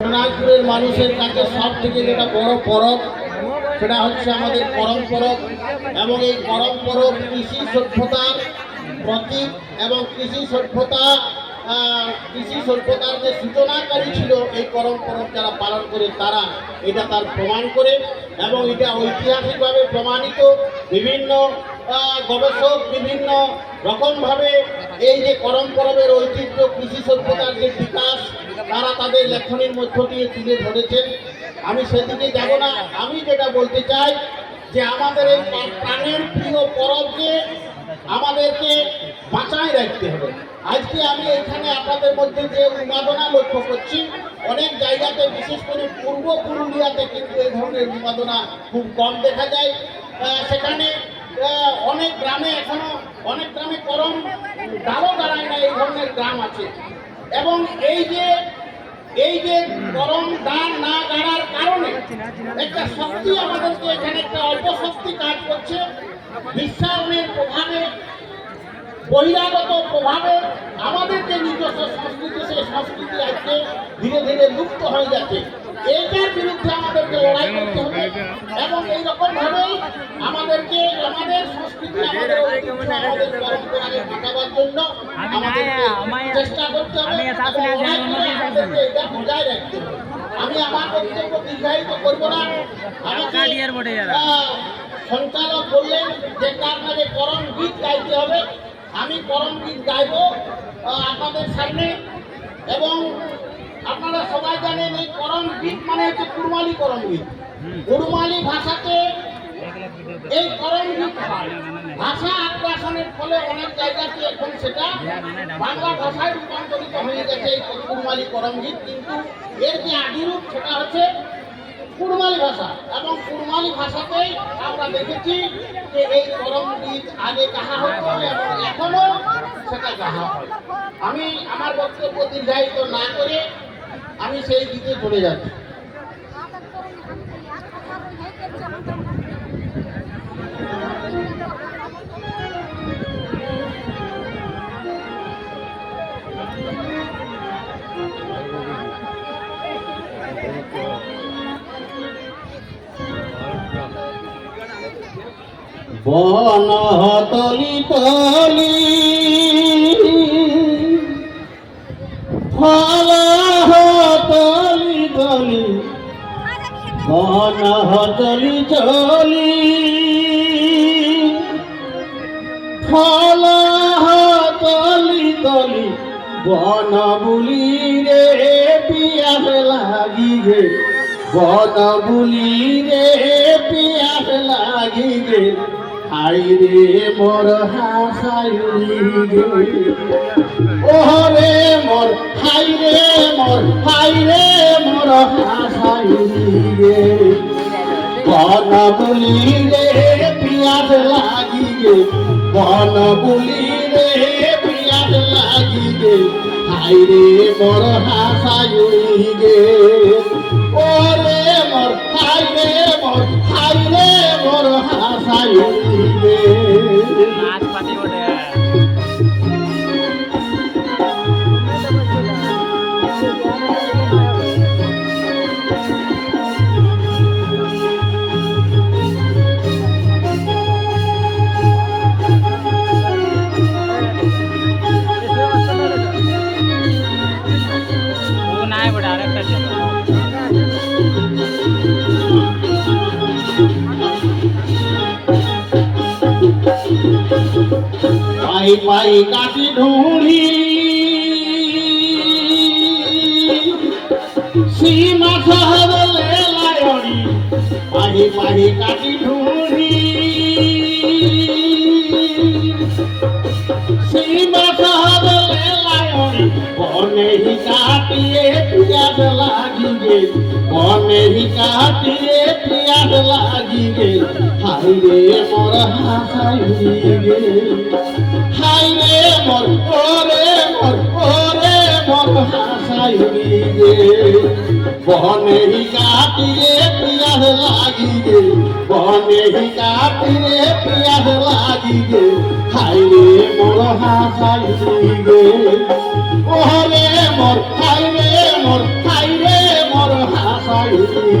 দিনাজপুরের মানুষের কাছে সব থেকে যেটা বড় পরব, সেটা হচ্ছে আমাদের করম পরব এবং এই করম পরব কৃষি সভ্যতার প্রতীক এবং কৃষি সভ্যতা কৃষি সভ্যতার যে সূচনাকারী ছিল, এই করম পরব যারা পালন করে, তারা এটা তার প্রমাণ করে এবং এটা ঐতিহাসিকভাবে প্রমাণিত বিভিন্ন গবেষক বিভিন্ন রকমভাবে এই যে করম পরবের ঐতিহ্য, কৃষি সভ্যতার যে বিকাশ, তারা তাদের লেখনের মধ্য দিয়ে তুলে ধরেছেন। আমি সেদিকে যাব না। আমি যেটা বলতে চাই যে আমাদের এই প্রা- প্রাণের প্রিয় পরবকে আমাদেরকে বাঁচায় রাখতে হবে। আজকে আমি এখানে আপনাদের মধ্যে যে উন্মাদনা লক্ষ্য করছি, অনেক জায়গাতে, বিশেষ করে পূর্ব পুরুলিয়াতে কিন্তু এই ধরনের উন্মাদনা খুব কম দেখা যায়। সেখানে অনেক গ্রামে এখনও, অনেক গ্রামে করম ডালও দাঁড়ায় না, এই ধরনের গ্রাম আছে। এবং এই যে এই যে গরম দান না গাড়ার কারণে একটা শক্তি আমাদেরকে এখানে একটা অল্প শক্তি কাজ করছে। বিশ্বায়নের প্রভাবে, বহিরাগত প্রভাবে আমাদের যে নিজস্ব সংস্কৃতি, সেই সংস্কৃতি আজকে ধীরে ধীরে লুপ্ত হয়ে যাচ্ছে। এইটার বিরুদ্ধে আমাদেরকে লড়াই করতে হবে। এবং এইরকম ভাবেই আমাদেরকে আমাদের সংস্কৃতি আমাদের আমাদের জন্য আমাদেরকে চেষ্টা করতে হবে আমাদেরকে এটা বজায় রাখতে হবে। আমি আমার বক্তব্য দীর্ঘায়িত করব না। আমাকে সঞ্চালক বললেন যে তার নামে করম গীত গাইতে হবে। আমি করম গীত গাইব আপনাদের সামনে। এবং আপনারা সবাই জানেন এই করম গীত মানে হচ্ছে কুরমালি করম গীত। কুরমালি ভাষাতে এই করম গীত হয়। ভাষা আগ্রাসনের ফলে অনেক জায়গাতে এখন সেটা বাংলা ভাষায় রূপান্তরিত হয়ে গেছে এই কুরমালি করম গীত। কিন্তু এর যে আদিরূপ সেটা হচ্ছে কুরমালি ভাষা। এবং কুরমালি ভাষাতেই আমরা দেখেছি যে এই করম গীত আগে গাহা হতো এবং এখনও সেটা গাহা হয়। আমি আমার বক্তব্য দীর্ঘায়িত না করে আমি সেই গীতে চলে যাচ্ছি। বন তলি তলি তলি বন তলি তলি ফল তলি বন বুলি রে পিয়াস লাগি গে বন বুলি রে পিয়াস লাগি গে হাই রে মোর হাসাই ওরে মোর হাই রে মোর হাই রে মোর হাসাই গে বন বলি রে পিয়াজ লাগি গে বলি রে পিয়াজ লাগি গে হাই রে মোর হাসাই গে ওরে মোর হাই রে মোর পাই পাই কাটি ঢুঁড়ি সীমা সহবলে লায়নি পাহি পাহি কাটি ঢুঁড়ি সীমা সহবলে লায়নি বনেহি কাটিয়ে পিয়াস লাগিবে। বনেহি কাটিয়ে পিয়াস লাগিবে। হাই রে মোর হাসাই গে হাই রে মোর ওরে মোর ওরে মোর হাসাই গে বনেহি কাটিয়ে পিয়াস লাগিবে বনেহি কাটিয়ে পিয়াস লাগিবে হাই রে মোর হাসাই গে ওরে মোর হাই রে মোর হাই রে মোর গে আসুদনি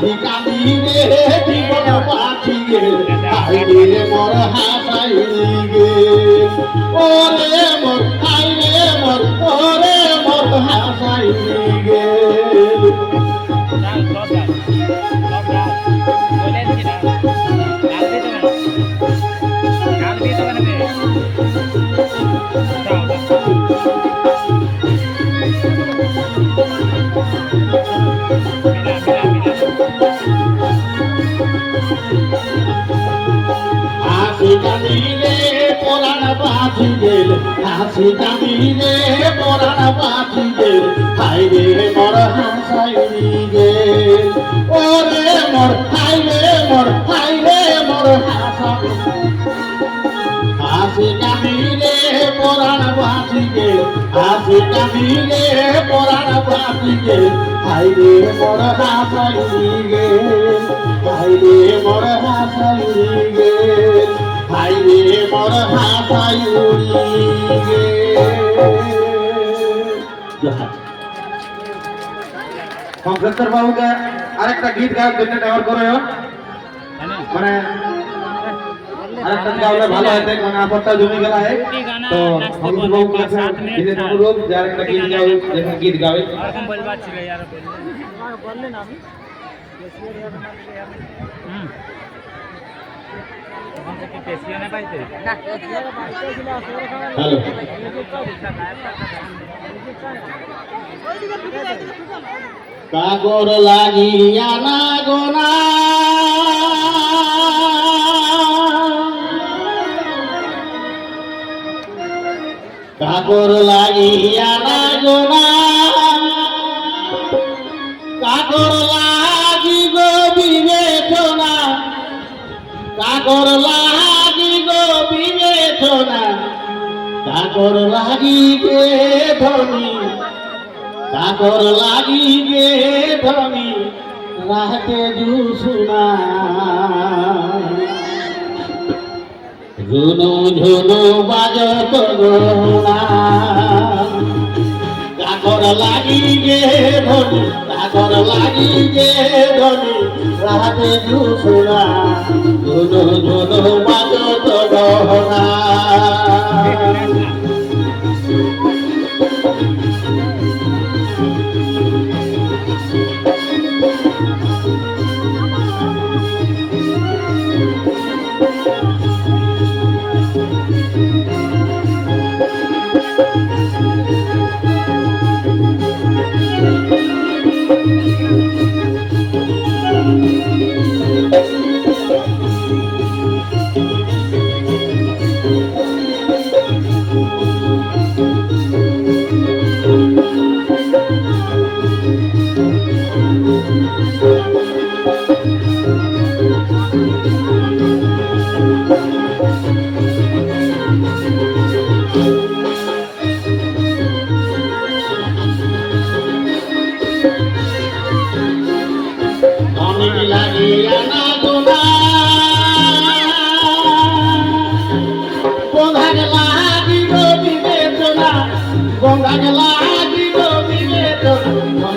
গে কাঁদি রে জীবন পাখি গে হাই রে। মর হাসাই গে ওরে মোর হাই রে মোর, ওরে মোর, হাসাই গে। হাসি কামিলে পরাণ বাঁচি গেল হাই রে মোর হাসাই গে ওরে মোর হাই রে মোর হাই রে মোর হাসাই হাসি কামিলে পরাণ বাঁচি গেল হাসি কামিলে পরাণ বাঁচি গেল হাই রে মোর হাসাই গে হাই রে মোর হাসাই রে মোর জোহার সংসেশ্বর বাবুকে আরেকটা গীত গাওয়ার জন্য নেওয়ার করে মানে আরেকটা গাওয়ালে ভালো হয় মানে আপত্তা জমি গেল হয় তো সংসেশ্বর বাবুকে বিশেষ অনুরোধ যে আরেকটা গীত গাও যেখানে গীত গাবে বলবা ছিল ইয়ার বললেন আমি হুম কাগর লাগিয়া না গোনা কাগর লাগিয়া না গোনা কাগর লাগি কাগর লাগি গো বিবেচনা কাগর লাগি গে ধনী। কাগর লাগি গে ধনী। রাতে জুসুনা ঝুনু ঝুনু বাজত গোনা কাগর লাগি গে ধনী। কাগর লাগি গে ধনী রাতে জুসুনা ঝুনু ঝুনু বাজত গহনা। আমি লাগিয়া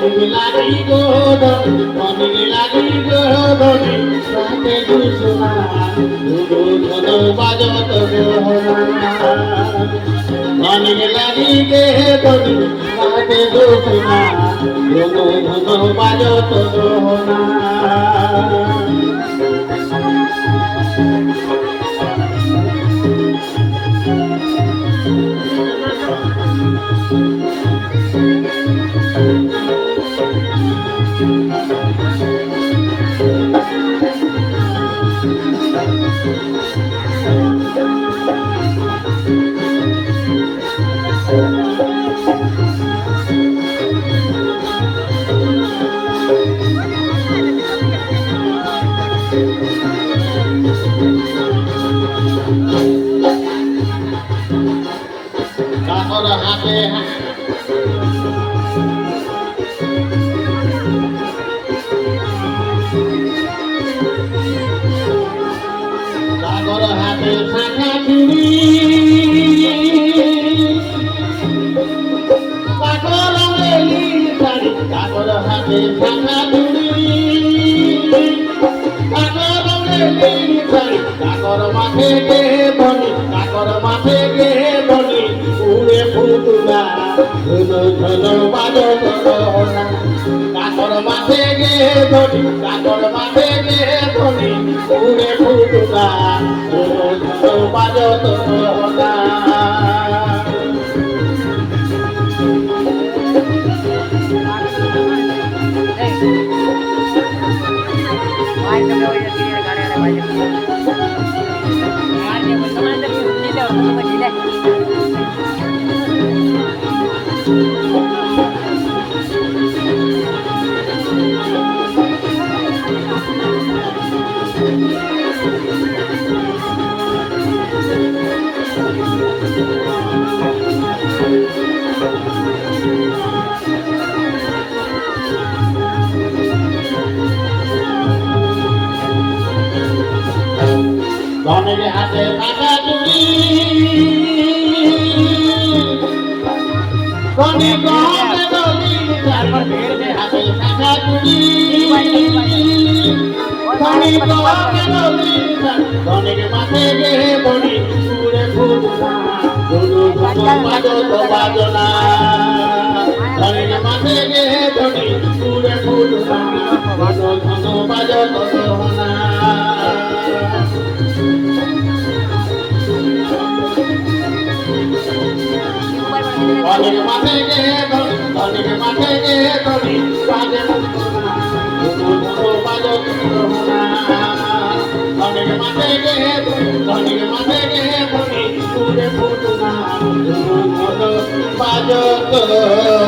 মনে লাগি গো ধনি সাথে দুসনা দুদু ধনো বাজত গহনা মনে লাগি গে সাথে দুসনা দুদু ধনো বাজত গহনা হাতে কাকর হাতে শাখা চুরি কাকর হাতে শাখা চুরি কাকর মেলি ধুলো ধুলো বাজো ধরোনা কাকর মাথে গে বনি কাকর মাথে গে বনি উড়ে ফুটুনা ধুলো ধুলো বাজো ধরোনা ধনের ধনী গহনে গলি ধনের মাথে গে বনি উড়ে ফুটনা দুদু দুদু বাজো বাজনা। ধনের মাথে গে বনি উড়ে ফুটনা দুদু দুদু বাজো তো ধনের মাঠে গে ধনের মাঠে গে ধনি ধনের মাঠে গে ধনি উড়ে ফুটনা দুদু বাজো তুলনা